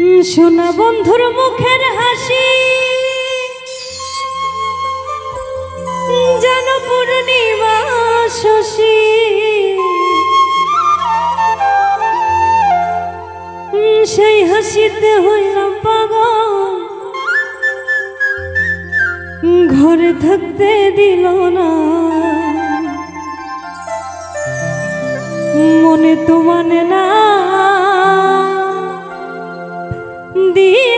শোনা বন্ধুর মুখের হাসি। যেন পূর্ণিমা শশী। সেই হাসিতে হইলাম পাগল। ঘরে থাকতে দিল না। মনে তো মানে না। দিয়ে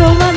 তোমার